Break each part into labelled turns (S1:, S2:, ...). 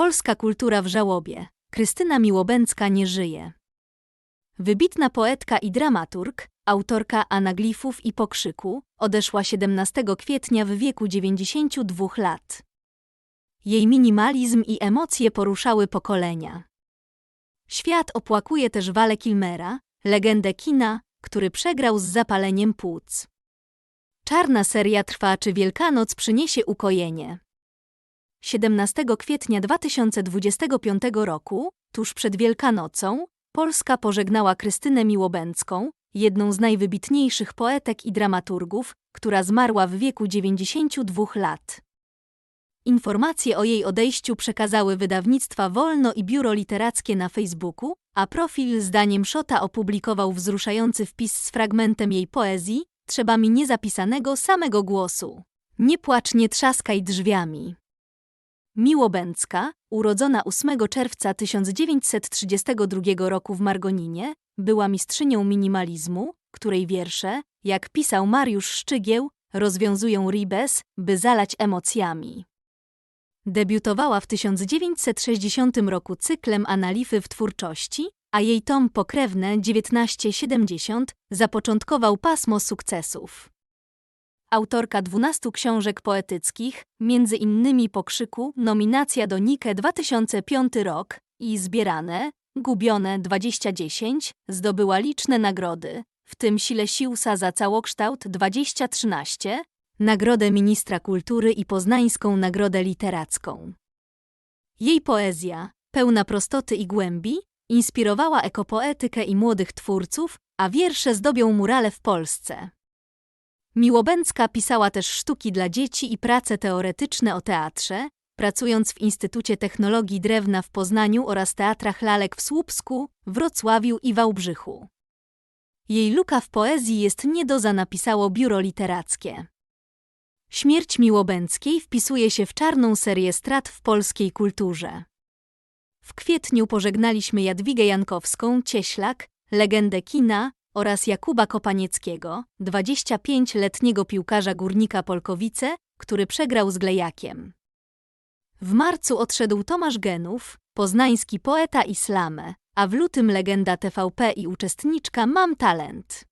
S1: Polska kultura w żałobie. Krystyna Miłobęcka nie żyje. Wybitna poetka i dramaturg, autorka anaglifów i pokrzyku, odeszła 17 kwietnia w wieku 92 lat. Jej minimalizm i emocje poruszały pokolenia. Świat opłakuje też Wale Kilmera, legendę kina, który przegrał z zapaleniem płuc. Czarna seria trwa, czy Wielkanoc przyniesie ukojenie. 17 kwietnia 2025 roku, tuż przed Wielkanocą, Polska pożegnała Krystynę Miłobęcką, jedną z najwybitniejszych poetek i dramaturgów, która zmarła w wieku 92 lat. Informacje o jej odejściu przekazały wydawnictwa Wolno i Biuro Literackie na Facebooku, a profil zdaniem Szota opublikował wzruszający wpis z fragmentem jej poezji, trzeba mi niezapisanego samego głosu. Nie płacz, nie trzaskaj drzwiami. Miłobęcka, urodzona 8 czerwca 1932 roku w Margoninie, była mistrzynią minimalizmu, której wiersze, jak pisał Mariusz Szczygieł, rozwiązują ribes, by zalać emocjami. Debiutowała w 1960 roku cyklem Analify w twórczości, a jej tom pokrewne 1970 zapoczątkował pasmo sukcesów. Autorka 12 książek poetyckich, między innymi Pokrzyku, nominacja do Nike 2005 rok i Zbierane, Gubione 2010, zdobyła liczne nagrody, w tym Sile Siłsa za całokształt 2013, Nagrodę Ministra Kultury i Poznańską Nagrodę Literacką. Jej poezja, pełna prostoty i głębi, inspirowała ekopoetykę i młodych twórców, a wiersze zdobią murale w Polsce. Miłobęcka pisała też sztuki dla dzieci i prace teoretyczne o teatrze, pracując w Instytucie Technologii Drewna w Poznaniu oraz teatrach lalek w Słupsku, Wrocławiu i Wałbrzychu. Jej luka w poezji jest niedoza napisało biuro literackie. Śmierć Miłobęckiej wpisuje się w czarną serię strat w polskiej kulturze. W kwietniu pożegnaliśmy Jadwigę Jankowską, Cieślak, legendę kina oraz Jakuba Kopanieckiego, 25-letniego piłkarza Górnika Polkowice, który przegrał z Glejakiem. W marcu odszedł Tomasz Genów, poznański poeta i slamę, a w lutym legenda TVP i uczestniczka Mam Talent.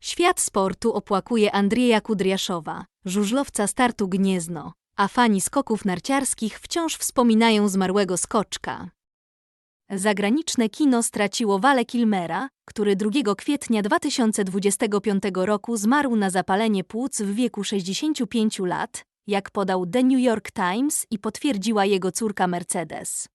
S1: Świat sportu opłakuje Andrzeja Kudriaszowa, żużlowca startu Gniezno, a fani skoków narciarskich wciąż wspominają zmarłego skoczka. Zagraniczne kino straciło Wale Kilmera, który 2 kwietnia 2025 roku zmarł na zapalenie płuc w wieku 65 lat, jak podał The New York Times i potwierdziła jego córka Mercedes.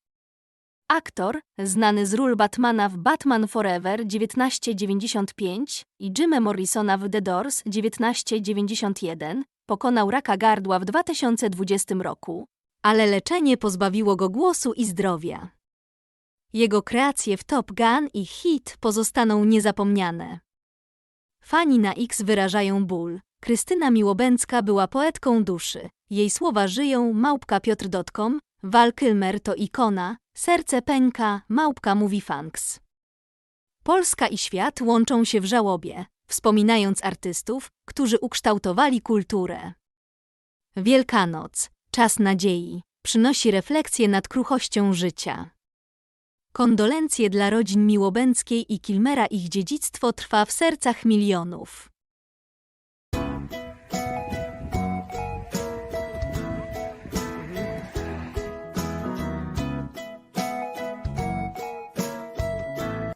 S1: Aktor, znany z ról Batmana w Batman Forever 1995 i Jima Morrisona w The Doors 1991, pokonał raka gardła w 2020 roku, ale leczenie pozbawiło go głosu i zdrowia. Jego kreacje w Top Gun i Hit pozostaną niezapomniane. Fani na X wyrażają ból. Krystyna Miłobęcka była poetką duszy. Jej słowa żyją, małpka Piotr.com, Val Kilmer to ikona, serce pęka, małpka mówi funks. Polska i świat łączą się w żałobie, wspominając artystów, którzy ukształtowali kulturę. Wielkanoc, czas nadziei, przynosi refleksję nad kruchością życia. Kondolencje dla rodzin Miłobęckiej i Kilmera ich dziedzictwo trwa w sercach milionów.